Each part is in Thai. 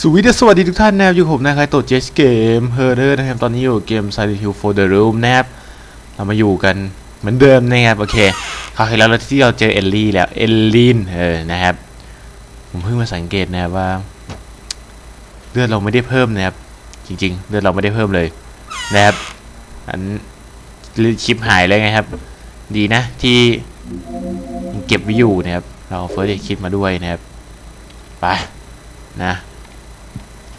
สวัสดีสวัสดีทุกท่านนะครับอยู่ผมนะครับตัวเจสเกมเฮอร์เรอร์นะครับตอนนี้อยู่เกม Silent Hill for the Room นะครับเรามาอยู่กันเหมือนเดิมนะครับโอเคคราวที่แล้วที่เราเจอเอลลี่แล้วเอลลินเออนะครับ ผมเพิ่งมาสังเกตนะครับว่า เลือดเราไม่ได้เพิ่มนะครับ จริง ๆ เลือดเราไม่ได้เพิ่มเลยนะครับอันชิปหายเลยไงครับ ดีนะที่เก็บไว้อยู่นะครับ เราเอาเฟิร์สเอคิดมาด้วยนะครับไปนะ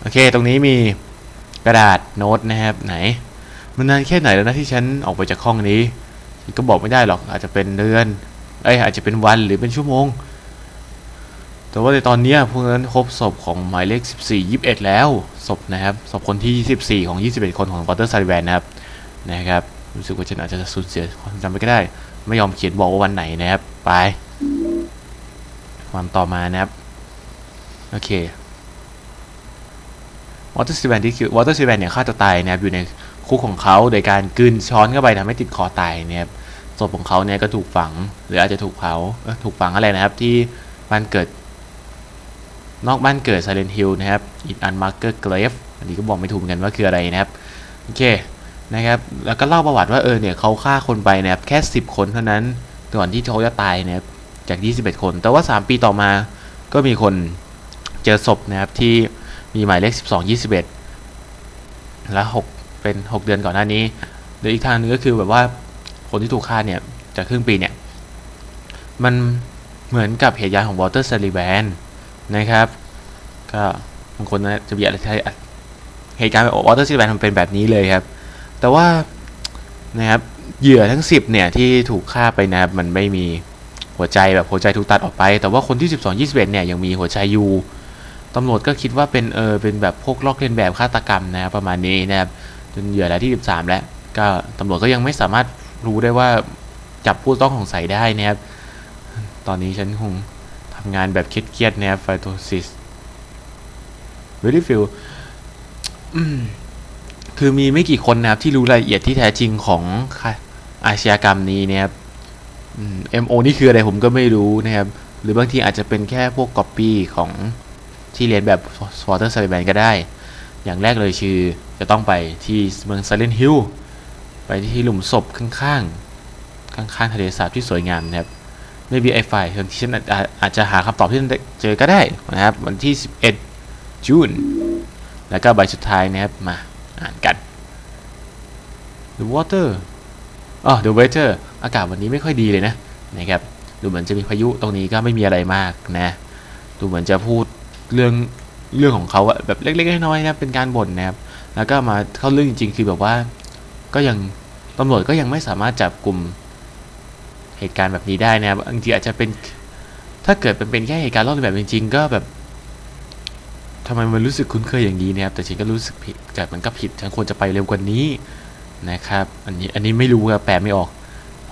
โอเค ตรงนี้มีกระดาษโน้ตนะครับไหน มันนานแค่ไหนแล้วนะที่ฉันออกไปจากห้องนี้ ฉันก็บอกไม่ได้หรอกอาจจะเป็นเดือนเอ้ยอาจจะเป็นวันหรือเป็นชั่วโมง แต่ว่าในตอนนี้พวกนั้นครบศพของหมายเลข 14 21 แล้วศพนะครับศพคนที่ 24 ของ 21 คนของวอเตอร์ไซแวนนะครับนะครับรู้สึกว่าฉันอาจจะสูญเสียความจำไปก็ได้ ไม่ยอมเขียนบอกว่าวันไหนนะครับ ไปวันต่อมานะครับ โอเค วอเตอร์ซีแวนที่คือวอเตอร์ซีแวนเนี่ยฆ่าตัวตายนะครับอยู่ในคุกของเขาโดยการกืนช้อนเข้าไปทำให้ติดคอตายนะครับศพของเขาเนี่ยก็ถูกฝัง หรืออาจจะถูกเผาถูกฝังอะไรนะครับที่บ้านเกิด นอกบ้านเกิด Silent Hill นะครับ In Unmarked Grave อันนี้ก็บอกไม่ถูกเหมือนกันว่าคืออะไรนะครับโอเคนะครับแล้วก็เล่าประวัติว่าเออเนี่ยเขาฆ่าคนไปนะครับแค่ 10 คนเท่านั้นก่อนที่เขาจะตายนะครับจาก 21 คน แต่ว่า 3 ปีต่อมาก็มีคนเจอศพนะครับที่ มีหมายเลข 12 21 และ 6 เป็น 6 เดือนก่อนหน้านี้หรืออีกทางหนึงก็คือแบบว่าคนที่ถูกฆ่าเนี่ยจากครึ่งปีเนี่ย มันเหมือนกับเหตุการณ์ของวอเตอร์ซ l ลิแวนนะครับ ก็บางคนนะจะมีอะไรที่เหตุการณ์ของวอเตอร์ซ l ลิแวนมันเป็นแบบนี้เลยครับ แต่ว่านะครับเหยื่อทั้ง 10 เนี่ย ที่ถูกฆ่าไปนะครับ มันไม่มีหัวใจแบบหัวใจถูกตัดออกไป แต่ว่าคนที่ 12 21 เนี่ย ยังมีหัวใจอยู่ ตำรวจก็คิดว่าเป็นเออเป็นแบบพวกลอกเลียนแบบฆาตกรรมนะครับประมาณนี้นะครับจนเหยื่อรายที่ 13 แล้ว ก็ตำรวจก็ยังไม่สามารถรู้ได้ว่าจับผู้ต้องสงสัยได้นะครับ ตอนนี้ฉันคงทำงานแบบเครียดๆนะครับไฟโตซิส very few อืมคือมีไม่กี่คนนะครับที่รู้รายละเอียดที่แท้จริงของอาชญากรรมนี้นะครับอืม MO นี่คืออะไรผมก็ไม่รู้นะครับ หรือบางทีอาจจะเป็นแค่พวกก๊อปปี้ของ ที่เรียนแบบ Water s a l i v a n ก็ได้ อย่างแรกเลยคือจะต้องไปที่เมือง Silent Hill ไปที่หลุมศพข้างๆ ข้างๆทะเลสาบที่สวยงามนะครับไม่มีไอไฟที่ฉันอาจอาอาจจะหาคำตอบที่เจอก็ได้นะครับ วันที่ 11จูนแล้วก็ใบสุดท้ายนะครับ มาอ่านกัน The water อ๋อ The weather อากาศวันนี้ไม่ค่อยดีเลยนะนะครับ ดูเหมือนจะมีพายุตรงนี้ก็ไม่มีอะไรมากนะ ดูเหมือนจะพูด เรื่องเรื่องของเขาอะแบบเล็กๆน้อยๆนะเป็นการบ่นนะครับ แล้วก็มาเข้าเรื่องจริงๆ คือแบบว่า ก็ยังตำรวจก็ยังไม่สามารถจับกลุ่มเหตุการณ์แบบนี้ได้นะครับบางทีอาจจะเป็นถ้าเกิดเป็นเป็นแค่เหตุการณ์ลอกเลียนแบบจริง ๆ ก็แบบทำไมมันรู้สึกคุ้นเคยอย่างนี้นะครับ แต่ฉันก็รู้สึกผิดแต่มันก็ผิดฉันควรจะไปเร็วกว่านี้นะครับ อันนี้อันนี้ไม่รู้ครับแปลไม่ออก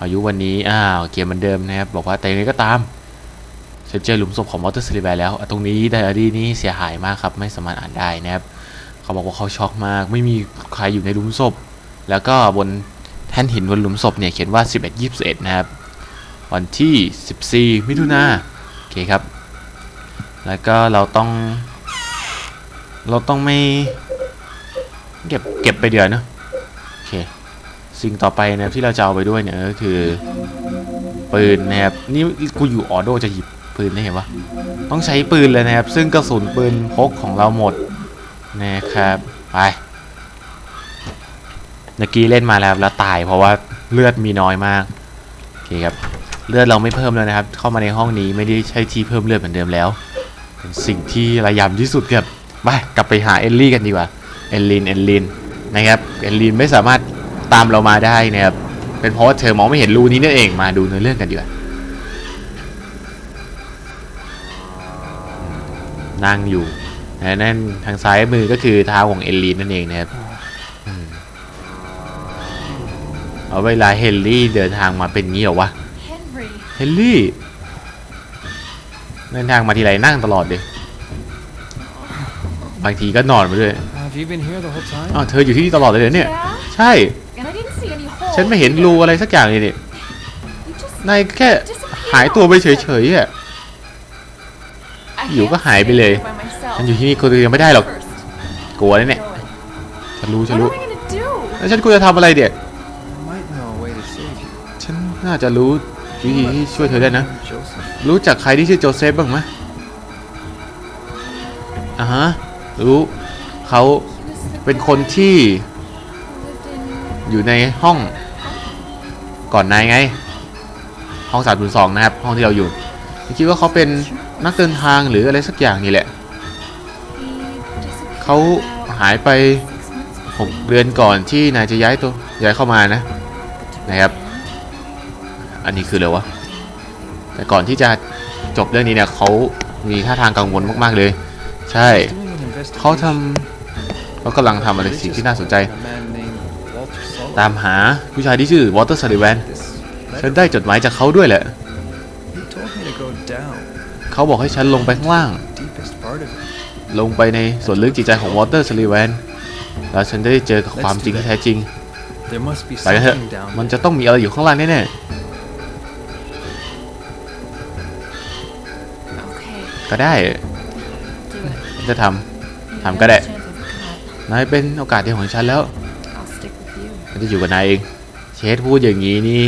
อายุวันนี้อ้าวเกมเหมือนเดิมนะครับ บอกว่าแต่ยังไงก็ตาม ฉันเจอหลุมศพของมอเตอร์ซิลิแวนแล้วตรงนี้ไดอารี่นี้เสียหายมากครับ ไม่สามารถอ่านได้นะครับ เขาบอกว่าเขาช็อกมาก ไม่มีใครอยู่ในหลุมศพ แล้วก็บนแท่นหินบนหลุมศพเนี่ยเขียนว่า 11 21 นะครับ วันที่ 14 มิถุนาโอเคครับ แล้วก็เราต้อง เราต้องไม่ เก็บเก็บไปเดือนเนะโอเค สิ่งต่อไปนะครับที่เราจะเอาไปด้วยเนี่ยก็คือปืนนะครับ นี่กูอยู่ออโดจะหยิบ ปืนได้เห็นปะต้องใช้ปืนเลยนะครับ ซึ่งกระสุนปืนพกของเราหมดนะครับไปเมื่อกี้เล่นมาแล้วแล้วตายเพราะว่าเลือดมีน้อยมากโอเคครับเลือดเราไม่เพิ่มแล้วนะครับ เข้ามาในห้องนี้ไม่ได้ใช้ที่เพิ่มเลือดเหมือนเดิมแล้ว เป็นสิ่งที่ระยำที่สุดครับไปกลับไปหาเอลลี่กันดีกว่าเอลลินเอลลินนะครับเอลลินไม่สามารถตามเรามาได้นะครับเป็นเพราะว่าเธอมองไม่เห็นรูนี้นั่นเองมาดูเนื้อเรื่องกันดีกว่า นั่งอยู่นะนั่นทางซ้ายมือก็คือเท้าของเอลลีนนั่นเองนะครับอืมเอาเวลาเฮนรี่เดินทางมาเป็นงี้เหรอวะ Henry, เฮนรี่ เดินทางมาทีไรนั่งตลอดเลยบางทีก็นอนมาด้วย Have you been here the whole time? อ้าวเธออยู่ที่นี่ตลอดเลยเหรอเนี่ย yeah? ใช่ And I didn't see any holes. ฉันไม่เห็นรูอะไรสักอย่างเลยเนี่ย You just นายแค่ disappeared หายตัวไปเฉยๆอะ I อยู่ก็ can't หายไป stay เลย here by myself. ฉันอยู่ที่นี่คนเดียวไม่ได้หรอก First. กลัวเลยเนี่ย ฉันรู้ฉัน What รู้ am I gonna do? แล้วฉันควรจะทำอะไรเดี๋ย I might know a way to save you. ฉันน่าจะรู้วิธีที่ช่วยเธอได้นะ Joseph. รู้จักใครที่ชื่อโจเซฟบ้างไหมอ่าฮะ รู้เขา He was the เป็นคนที่ who lived in อยู่ในห้องก่อนนายไง ห้องสามศูนย์สองนะครับ ห้องที่เราอยู่คิดว่าเขาเป็น นักเดินทางหรืออะไรสักอย่างนี่แหละ เขาหายไป six months before 6เดือนก่อนที่นายจะย้ายตัวย้ายเข้ามานะนะครับ อันนี้คืออะไรวะแต่ก่อนที่จะจบเรื่องนี้เนี่ยเขามีท่าทางกังวลมาก ๆ เลย ใช่เขาทำเขากำลังทำอะไรสิ่งที่น่าสนใจ ตามหาผู้ชายที่ชื่อวอเตอร์ซัลลิแวนฉันได้จดหมายจากเขาด้วยแหละ เขาบอกให้ฉันลงไปข้างล่าง Deepest part of it. ลงไปในส่วนลึกจิตใจของวอเตอร์ซัลลิแวนแล้วฉันจะได้เจอกับความจริงที่แท้จริง There must be ไปกันเถอะ something down มัน there. จะต้องมีอะไรอยู่ข้างล่างแน่ Okay, ๆก็ได้ do it. จะท You Thầm have cái a đệ. chance of cut. ำนายเป็นโอกาสเดียวของฉันแล้ว I'll stick with you. ฉันจะอยู่กับนายเองเชษพูดอย่างนี้นี่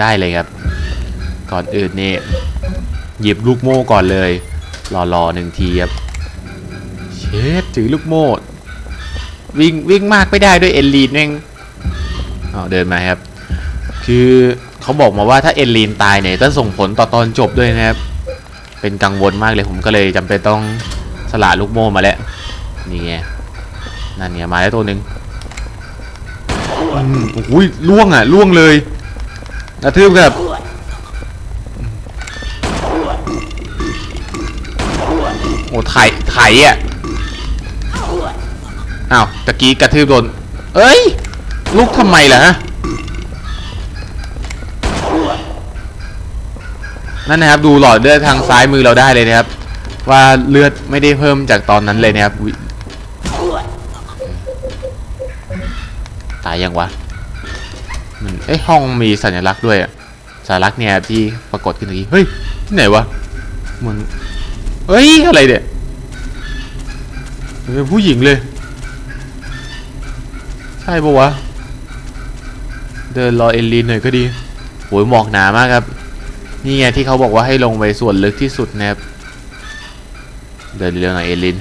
ได้เลยครับ ก่อนอื่นนี่ หยิบลูกโม่ก่อนเลยรอๆหนึ่งทีครับเชษถือลูกโม่วิ่งวิ่งมากไม่ได้ด้วยเอลลีนเองอ๋อเดินมาครับ คือเขาบอกมาว่าถ้าเอลลีนตายเนี่ยจะส่งผลต่อตอนจบด้วยนะครับ เป็นกังวลมากเลยผมก็เลยจำเป็นต้องสละลูกโม่มาแล้วนี่ไงนั่นเนี่ยมาแล้วตัวหนึ่งอืมโอ้ยล่วงอะล่วงเลยกระทืบครับ ไถไถอะอ้าวตะกี้กระทืบโดน เอ้ยลุกทำไมล่ะฮะนั่นนะครับดูหลอดเลือดทางซ้ายมือเราได้เลยนะครับ ว่าเลือดไม่ได้เพิ่มจากตอนนั้นเลยนะครับตายยังวะมันเอ้ยห้องมีสัญลักษณ์ด้วยอะสัญลักษณ์เนี่ยที่ปรากฏขึ้นเมื่อกี้เฮ้ยที่ไหนวะเหมันเฮ้ยอะไรเนี่ย เป็นผู้หญิงเลย ใช่ปะวะ เดินรอเอลลีนหน่อยก็ดีโหยหมอกหนามากครับ นี่ไงที่เขาบอกว่าให้ลงไปส่วนลึกที่สุดนะครับ เดินเร็วหน่อยเอลิน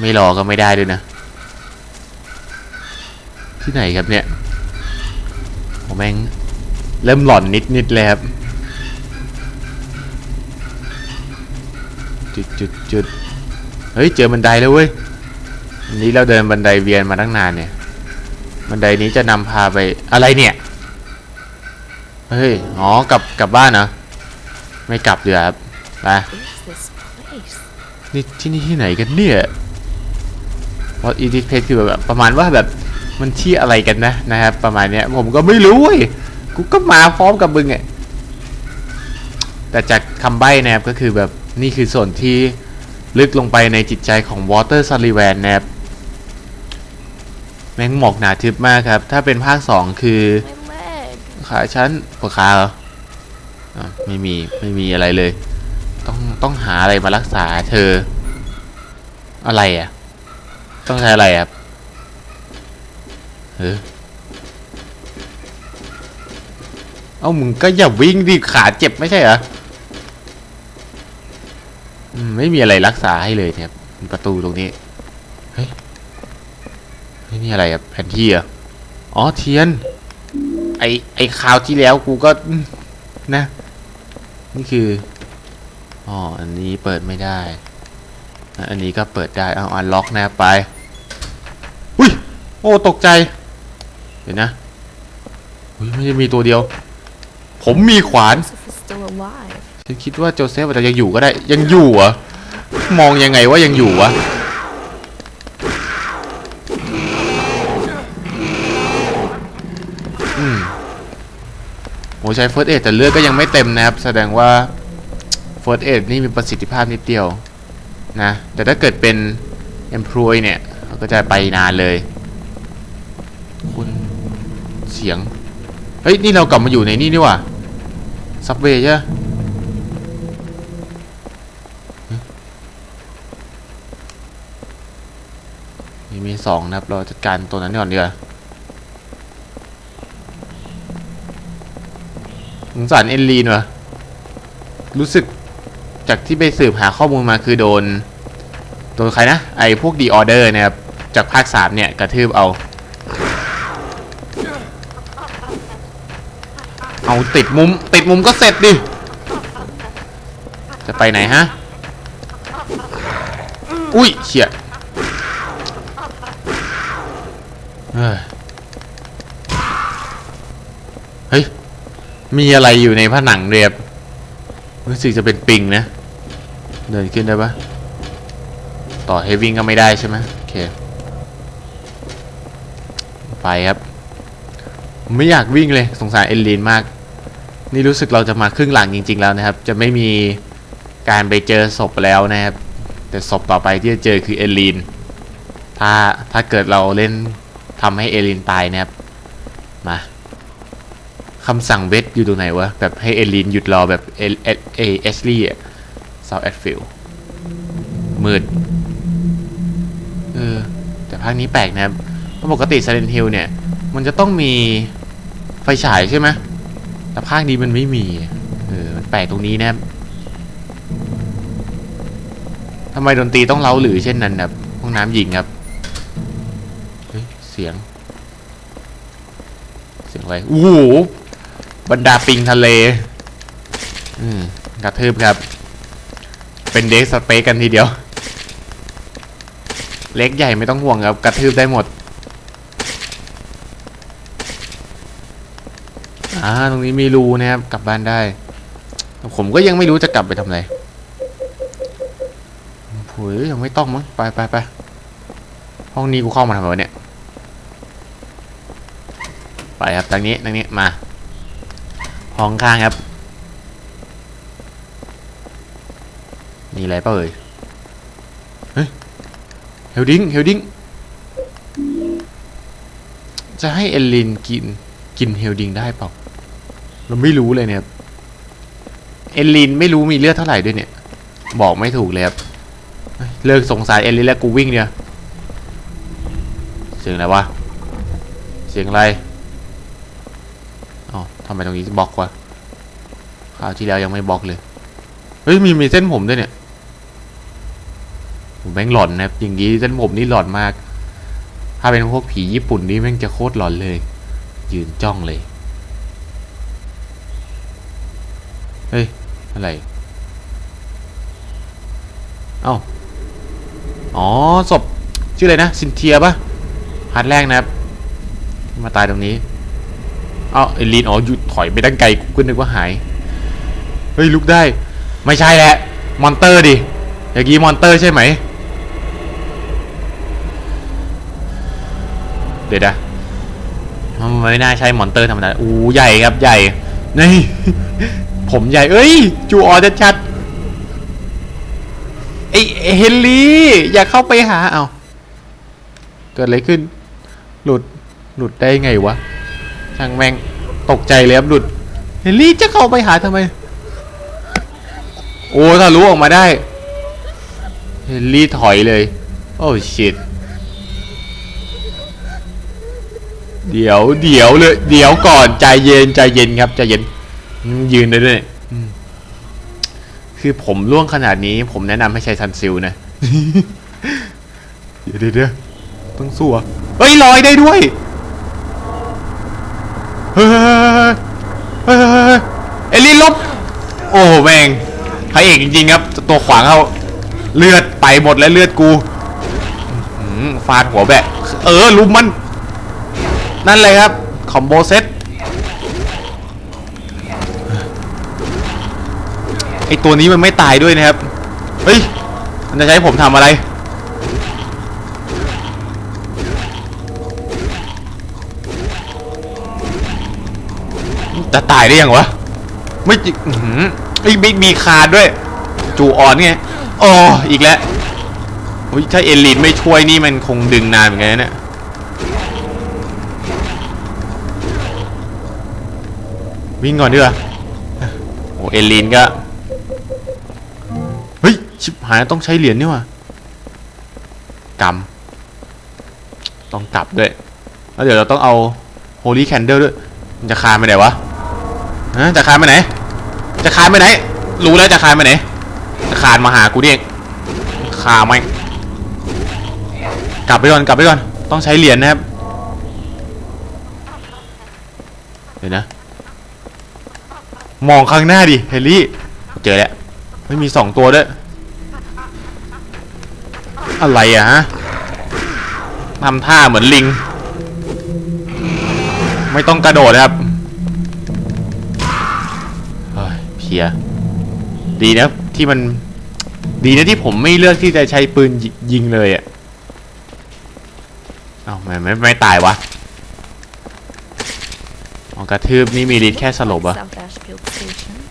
ไม่รอก็ไม่ได้ด้วยนะ ที่ไหนครับเนี่ยผมแม่งเริ่มหลอนนิดนิดๆเลยครับจุดจุดจุด เฮ้ยเจอบันไดแล้วเว้ยอันนี้เราเดินบันไดเวียนมาตั้งนานเนี่ย บันไดนี้จะนำพาไปอะไรเนี่ยเฮ้ยอ๋อกลับกลับบ้านเหรอไม่กลับเดี๋ยวาครับไปนี่ที่นี่ที่ไหนกันเนี่ยเพราะอีดิเพจคือแบบประมาณว่าแบบมันที่อะไรกันนะนะครับ ประมาณเนี้ยผมก็ไม่รู้เว้ยกูก็มาพร้อมกับมึงไงแต่จากคำใบ้นะครับก็คือแบบนี่คือส่วนที่ ลึกลงไปในจิตใจของวอเตอร์ซัลลิแวนนะครับแม่งหมอกหนาทึบมากครับ ถ้าเป็นภาค 2 คือ My leg. ขาฉันปวดขาเหรออะไม่มี ไม่มีอะไรเลย ต้อง ต้องหาอะไรมารักษาเธอ อะไรอะ ต้องใช้อะไรอะเออเอามึงก็อย่าวิ่งดิขาเจ็บไม่ใช่เหรออืม ไม่มีอะไรรักษาให้เลยเนี่ยประตูตรงนี้ เฮ้ยเฮ้ยนี่อะไรอะแผนที่อะอ๋อเทียน ไอไอคราวที่แล้วกูก็นะ นี่คืออ๋ออันนี้เปิดไม่ได้ อันนี้ก็เปิดได้เอาอันล็อกนะไปอุ้ยโอ้ตกใจเดี๋ยวนะอุ้ยไม่ได้มีตัวเดียว ผมมีขวานฉันคิดว่าโจเซฟอาจจะยังอยู่ก็ได้ยังอยู่เหรอ มองยังไงว่ายังอยู่วะ อืมโหใช้เฟิร์สเอแต่เลือดก็ยังไม่เต็มนะครับ แสดงว่าเฟิร์สเอนี่มีประสิทธิภาพนิดเดียวนะ แต่ถ้าเกิดเป็น employee เนี่ย ก็จะไปนานเลย คุณเสียง เฮ้ย นี่เรากลับมาอยู่ในนี่นี่ว่าซับเวย์ใช่ สองนะครับ เราจัดการตัวนั้นก่อนดีกว่าสงสารเอลลีนวะรู้สึกจากที่ไปสืบหาข้อมูลมาคือโดน โดนใครนะ ไอพวกดีออเดอร์นะครับ จากภาคสามเนี่ย กระทืบเอา เอาติดมุม ติดมุมก็เสร็จดิ จะไปไหนฮะ อุ้ยเฉียดเฮ้ยเฮ้ย มีอะไรอยู่ในผนังเรียบรู้สึกจะเป็นปิงนะ เดินขึ้นได้ปะต่อให้วิ่งก็ไม่ได้ใช่ไหมโอเค ไปครับ ไม่อยากวิ่งเลยสงสารเอลลีนมาก นี่รู้สึกเราจะมาครึ่งหลังจริง ๆ แล้วนะครับ จะไม่มีการไปเจอศพแล้วนะครับ แต่ศพต่อไปที่จะเจอคือเอลลีนถ้าถ้าเกิดเราเล่นทำให้เอลลีนตายนะครับ มาคำสั่งเวท อยู่ตรงไหนวะ แบบให้เอลลีนหยุดรอแบบเอเอเอเอชลี่อะเซาแอดฟิลมืด เออ แต่ภาคนี้แปลกนะครับเพราะปกติ Silent Hill เนี่ย มันจะต้องมีไฟฉายใช่ไหมแต่ภาคนี้มันไม่มี เออ มันแปลกตรงนี้นะครับทำไมดนตรีต้องเล้าหรือเช่นนั้นครับห้องน้ำหญิงครับ เฮ้ย เสียง เสียงอะไร โอ้โห บรรดาปิงทะเล อืมกระทืบครับ เป็นเด็กสเปกกันทีเดียว เล็กใหญ่ไม่ต้องห่วงครับ กระทืบได้หมด อ่า ตรงนี้มีรูนะครับ กลับบ้านได้แต่ผมก็ยังไม่รู้จะกลับไปทำอะไรโอยยังไม่ต้องมั้ง ไปไปไปห้องนี้กูเข้ามาทำไมวะเนี่ย ไปครับทางนี้ทางนี้มา ห้องข้างครับ มีอะไรเปล่าเอ่ย เฮ้ย เฮลดิงเฮลดิงจะให้เอลลินกิน กินเฮลดิงได้เปล่า เราไม่รู้เลยเนี่ย เอลลินไม่รู้มีเลือดเท่าไหร่ด้วยเนี่ย บอกไม่ถูกเลยครับ เลิกสงสารเอลลินแล้วกูวิ่งเนี่ย เสียงอะไรวะ เสียงอะไรำไมตรงนี้บล็อกวะคราวที่แล้วยังไม่บล็อกเลย เฮ้ยมีมีเส้นผมด้วยเนี่ยผมแม่งหลอนนะครับอย่างนี้เส้นผมนี่หลอนมาก ถ้าเป็นพวกผีญี่ปุ่นนี่แม่งจะโคตรหลอนเลย ยืนจ้องเลย เฮ้ย อะไร เอ้า อ๋อศพชื่ออะไรนะ ซินเทียปะพาร์ทแรกนะครับ มาตายตรงนี้ เอาไอลีนอ๋อหยุดถอยไปตั้งไกลกูก็นึกว่าหาย เฮ้ยลุกได้ ไม่ใช่แหละ มอนเตอร์ดิอย่างกี้มอนเตอร์ใช่ไหม เดี๋ยวนะมันไม่น่าใช่มอนเตอร์ธรรมดาอู้ใหญ่ครับใหญ่ นี่ ผมใหญ่ เอ้ย จูออจะชัดไอไอเฮนรี่ อย่าเข้าไปหาเอาเกิดอะไรขึ้น หลุด หลุดได้ไงวะ ช่างแม่งตกใจเลยครับหลุดเฮนรี่จะเข้าไปหาทำไม โอ้ถ้ารู้ออกมาได้เฮนรี่ถอยเลย โอ้ชิตเดี๋ยวเดี๋ยวเลยเดี๋ยวก่อนใจเย็นใจเย็นครับใจเย็นยืนได้ด้วยคือผมล่วงขนาดนี้ ผมแนะนำให้ใช้ซันซิลนะ เดี๋ยวเดี๋ยวต้องสู้อะเฮ้ยลอยได้ด้วย เฮ้ยเฮ้ยเอลินลบ โอ้แม่งพระเอกจริงๆครับ ตัวขวางเขาเลือดไปหมดแล้วเลือดกูฟาดหัวแบะ เออลุมมัน นั่นเลยครับ คอมโบเซตไอตัวนี้มันไม่ตายด้วยนะครับ เฮ้ย มันจะใช้ผมทำอะไร จะตายได้ยังวะ ไม่จิอือไอ้บิ๊กมีคาด้วย จูออนไงอ๋ออีกแล้วถ้าเอลินไม่ช่วยนี่มันคงดึงนานเหมือนกันนะเนี่ยวิ่งก่อนดีกว่าโอ้เอลินก็ เฮ้ย ชิบหายต้องใช้เหรียญนี่ว่ะกต้องกลับด้วย แล้วเดี๋ยวเราต้องเอา Holy Candle ด้วย มันจะคาไปไหนวะ ฮะจะคานไปไหน จะคานไปไหน รู้แล้วจะคานไปไหน จะคานมาหากูนี่เองคาไม่กลับไปก่อนกลับไปก่อน ต้องใช้เหรียญนะครับ เดี๋ยวนะ มองข้างหน้าดิเฮลลี่ เจอแล้วไม่มีสองตัวด้วย อะไรอะฮะทำท่าเหมือนลิง ไม่ต้องกระโดดนะครับ ฮ้ยเพลียดีนะที่มันดีนะที่ผมไม่เลือกที่จะใช้ปืนยิงเลยอะ่ะเอาไม่ไม่ไม่ตายวะอ๋อกระทืบนี่มีฤทธิ์แค่สลบอะ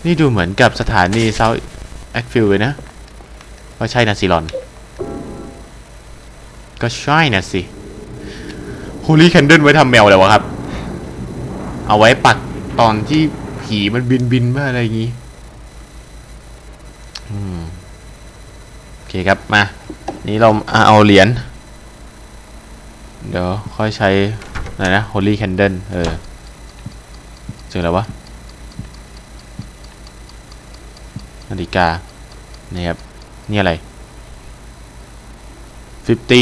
นี่ดูเหมือนกับสถานีเซาท์แอคฟิลเลยนะว่าใช่นะซิลอน ก็ใช่นะสิฮูลี่แคนเดิลไว้ทำแมวอะไรวะครับ เอาไว้ปักตอนที่ผีมันบินบินมาอะไรอย่างงี้ อืม โอ เคครับ มา นี่เราเอาเหรียญ เดี๋ยวค่อยใช้อะไรนะ Holy Candle เออเจอแล้ววะ นาฬิกา นี่ครับ นี่อะไร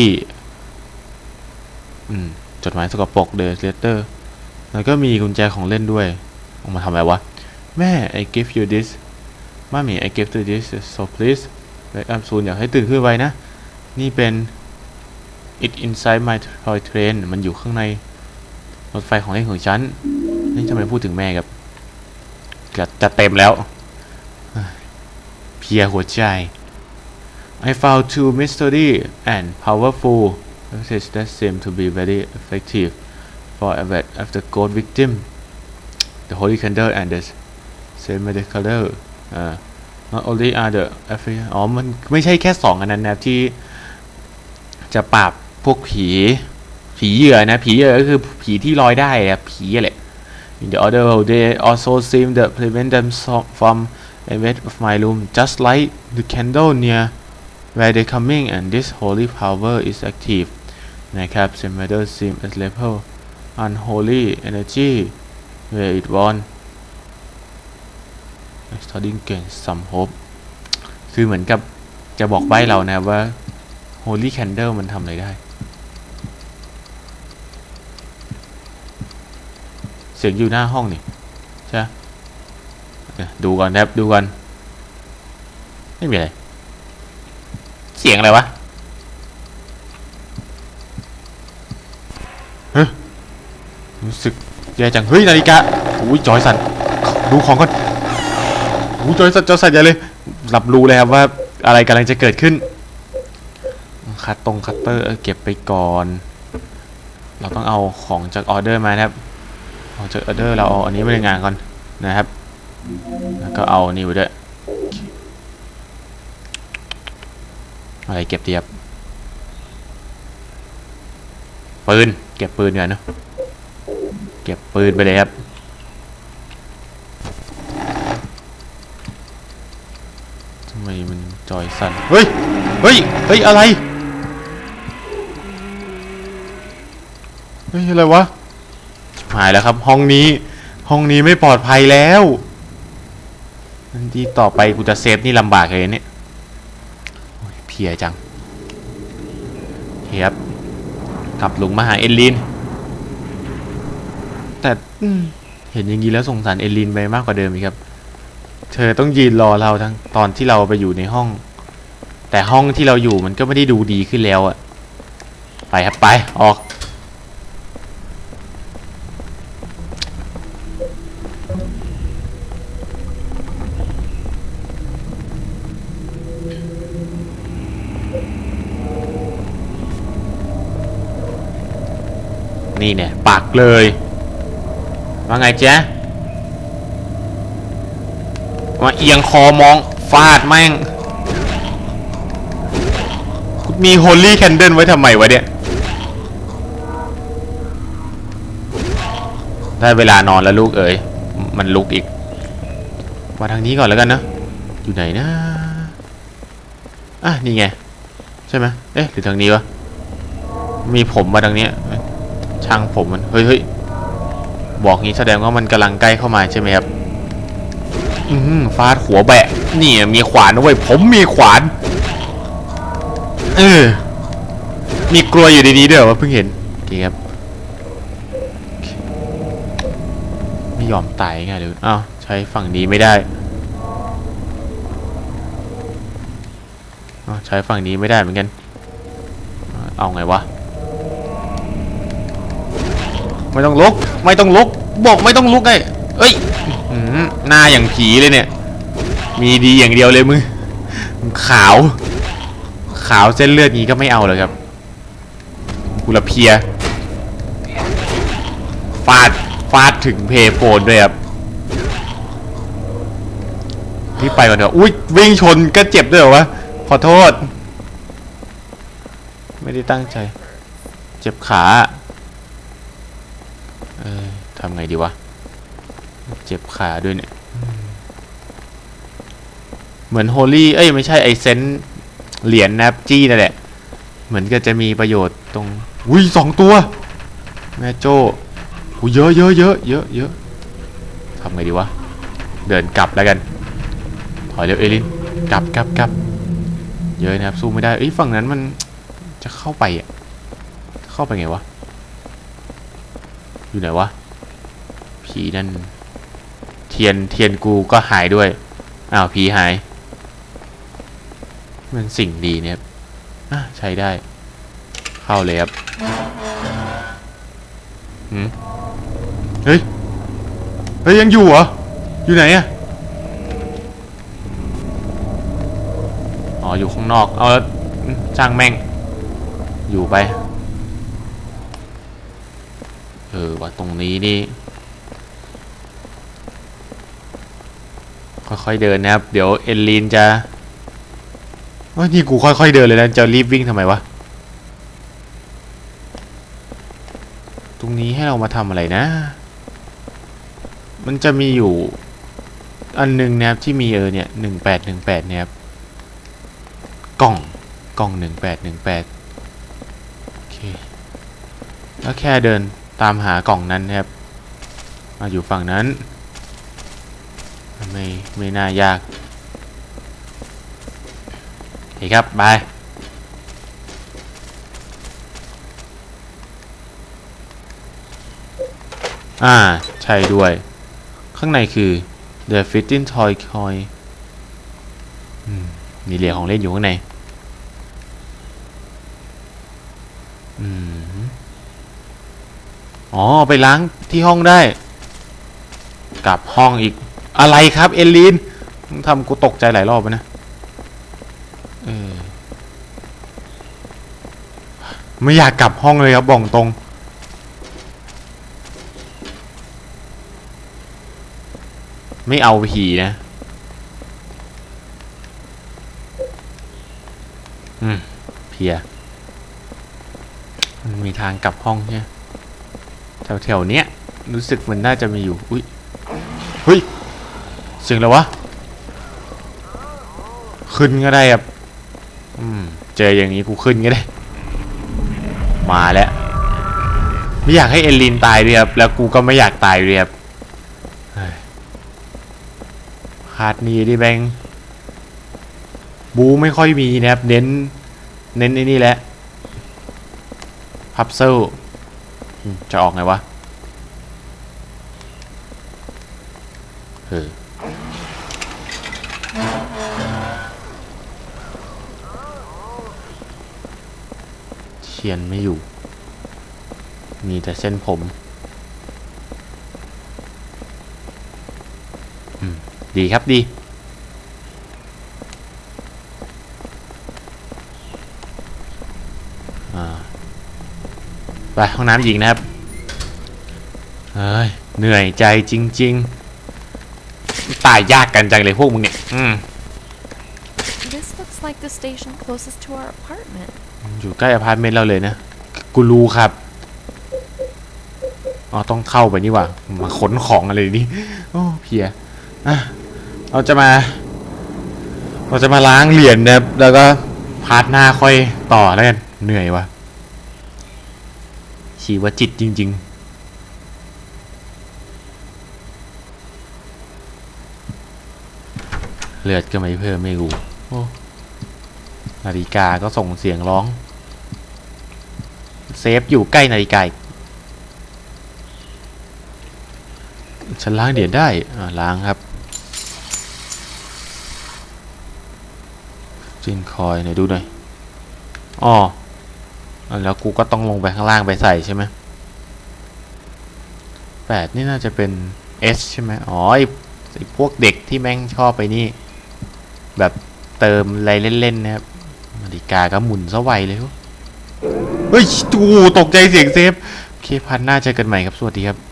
50 อืม จดหมายสกปรก The Letter แล้วก็มีกุญแจของเล่นด้วยเออกมาทำอะไรวะ แม่ I give you this มามี I give you this so please wake up soon อยากให้ตื่นขึ้นไวนะ นี่เป็น it inside my toy train มันอยู่ข้างในรถไฟของเล่นของฉัน นี่ทำไมพูดถึงแม่ครับจะจะเต็มแล้ว เพียหัวใจ I found two mystery and powerful messages that seem to be very effective for a vet after ghost victim the holy candle and the same medical uh, not only are the effi- อ๋อ มันไม่ใช่แค่สองอันนั้นนะที่จะปราบพวกผี ผีเหยื่อนะ ผีเหยื่อก็คือผีที่ลอยได้อะผีแหละ In the other world they also seem to prevent them from e v a d of my room just like the candle near where they coming and this holy power is active นะครับ the matter seem as level unholy energy where it won studying gain some hope คือเหมือนกับจะบอกใบ้เรานะครับว่า holy candle มันทำอะไรได้ เสียงอยู่หน้าห้องนี่ใช่ดูก่อนนะครับดูก่อน ไม่มีอะไร เสียงอะไรวะเฮ้ยรู้สึกแย่จัง เฮ้ย นาฬิกาอุ้ยจอยสัน ดูของก่อน อุ้ยจอยสันจอยสันใหญ่เลย รับรู้เลยครับว่าอะไรกำลังจะเกิดขึ้น คัตตรงคัตเตอร์เก็บไปก่อน เราต้องเอาของจากออเดอร์มานะครับออกจากออเดอร์เราเอาอันนี้ไปในงานก่อนนะครับ แล้วก็เอานี่ไปด้วยอะไรเก็บเทียบปืน เก็บปืนก่อนเนอะเก็บปืนไปเลยครับ ทำไมมัน จอยสั่นเฮ้ย เฮ้ย เฮ้ย อะไร เฮ้ย อะไรวะหายแล้วครับ ห้องนี้ ห้องนี้ไม่ปลอดภัยแล้วนั่นที่ต่อไปกูจะเซฟนี่ลำบากเลยเนี่ยโอ้ยเพลียจังเฮียบกลับลุงมาหาเอลลิน แต่อืมเห็นอย่างนี้แล้วสงสารเอลลินไปมากกว่าเดิมอีกครับ เธอต้องยืนรอเราทั้งตอนที่เราไปอยู่ในห้อง แต่ห้องที่เราอยู่มันก็ไม่ได้ดูดีขึ้นแล้วอะไปครับไปออก นี่เนี่ยปักเลย ว่าไงเจ๊ มาเอียงคอมองฟาดแม่ง มีโฮลี่แคนเดิลไว้ทำไมวะเนี่ย ได้เวลานอนแล้วลูกเอ๋ย มันลุกอีก มาทางนี้ก่อนแล้วกันนะ อยู่ไหนนะ อะ นี่ไง ใช่ไหมเอ๊ะ หรือทางนี้วะ มีผมมาทางนี้ ช่างผมมัน เฮ้ยเฮ้ยบอกงี้แสดงว่ามันกำลังใกล้เข้ามาใช่ไหมครับ ฟาดหัวแบะ นี่มีขวานด้วยผมมีขวาน เออ มีกลัวอยู่ในนี้ด้วยเหรอวะเพิ่งเห็นโอเคครับ ไม่ยอมตายไงเดี๋ยอ้าวใช้ฝั่งนี้ไม่ได้อ้าวใช้ฝั่งนี้ไม่ได้เหมือนกัน เอาไงวะ ไม่ต้องลุก ไม่ต้องลุก บอกไม่ต้องลุกไงเอ้ย หน้าอย่างผีเลยเนี่ย มีดีอย่างเดียวเลยมึงขาว ขาวเส้นเลือดนี้ก็ไม่เอาเลยครับกุลเพียฟาดฟาดถึงเพย์โฟนด้วยครับรีบไปก่อนเถอะอุ้ยวิ่งชนก็เจ็บด้วยเหรอวะขอโทษ ไม่ได้ตั้งใจ เจ็บขา เออทำไงดีวะ เจ็บขาด้วยเนี่ย เหมือนโฮลี่ เอ้ย ไม่ใช่ไอเซนเหรียญแนบจี้นั่นแหละ เหมือนก็จะมีประโยชน์ตรงอุ้ยสองตัว แม่โจ้โอ้เยอะเยอะเยอะเยอะเยอะทำไงดีวะ เดินกลับแล้วกัน ถอยเร็วเอลิน กลับกลับกลับเยอะนะครับ สู้ไม่ได้ เอ้ย ฝั่งนั้นมันจะเข้าไปอะ เข้าไปไงวะ อยู่ไหนวะ ผีนั่น ทียนเทียนกูก็หายด้วยอ้าวผีหาย มันสิ่งดีเนี่ยอะใช้ได้ เข้าเลยครับหืมเฮ้ยเฮ้ยยังอยู่เหรอ อยู่ไหนอะอ๋ออยู่ข้างนอก เอาแล้วช่างแม่ง อยู่ไป เออว่าตรงนี้นี่ ค่อยๆเดินนะครับ เดี๋ยวเอลลีนจะว่านี่กูค่อยๆเดินเลยนะจะรีบวิ่งทำไมวะ ตรงนี้ให้เรามาทำอะไรนะ มันจะมีอยู่อันหนึงนะครับที่มีเออเนี่ยหนึ่งแปดหนึ่งแปดเนี่ยครับกล่องกล่องหนึ่งแปดหนึ่งแปดโอเคแล้วแค่เดินตามหากล่องนั้นนะครับมาอยู่ฝั่งนั้น ไม่ไม่น่ายากโอเครับบายอ่า ใช่ด้วย ข้างในคือ The Fitting Toy Coin อืมมีเหรียญของเล่นอยู่ข้างในอืมอ๋อ ไปล้างที่ห้องได้ กลับห้องอีก อะไรครับเอลลีนมึงทำกูตกใจหลายรอบนะเออไม่อยากกลับห้องเลยครับบอกตรง ไม่เอาผีนะอืมเพียมันมีทางกลับห้องใช่ไหมแถวๆเนี้ยรู้สึกมันน่าจะมีอยู่ อุ้ยเฮ้ย เสียงแล้ววะ ขึ้นก็ได้ครับอืมเจออย่างนี้กูขึ้นก็ได้ มาแล้วไม่อยากให้เอลินตายด้วยครับแล้วกูก็ไม่อยากตายด้วยครับขาดนีดิแบงบูไม่ค่อยมีนะครับ เน้น เน้นไอ้นี่แหละพับเซลอืมจะออกไงวะเออ เชียนไม่อยู่ มีแต่เส้นผมอืมดีครับดี ไปห้องน้ำหญิงนะครับ เฮ้ย เหนื่อยใจจริง ๆ ตายยากกันจังเลยพวกมึงเนี่ย อืม This looks like the station closest to our apartment. อยู่ใกล้อพาร์ตเมนต์เราเลยนะ กูรู้ครับ อ๋อ ต้องเข้าไปนี่หว่า มาขนของอะไรนี่โอ้เพียอะเราจะมา เราจะมาล้างเหรียญนะครับ แล้วก็พาร์ทหน้าค่อยต่อแล้วกัน เหนื่อยวะชีวจิตจริง ๆเลือดก็ไม่เพิ่มไม่รู้โอ้นาฬิกาก็ส่งเสียงร้อง เซฟอยู่ใกล้นาฬิกาฉันล้างเหรียญได้ล้างครับจินคอยหน่อยดูหน่อยอ๋อแล้วกูก็ต้องลงไปข้างล่างไปใส่ใช่ไหมแปดนี่น่าจะเป็น S ใช่ไหมอ๋อไอพวกเด็กที่แม่งชอบไปนี่ แบบเติมอะไรเล่นๆนะครับนาฬิกาก็หมุนซะไวเลยเว้ย เฮ้ยตูตกใจเสียงเซฟ โอเคพันหน้าเจอกันใหม่ครับ สวัสดีครับ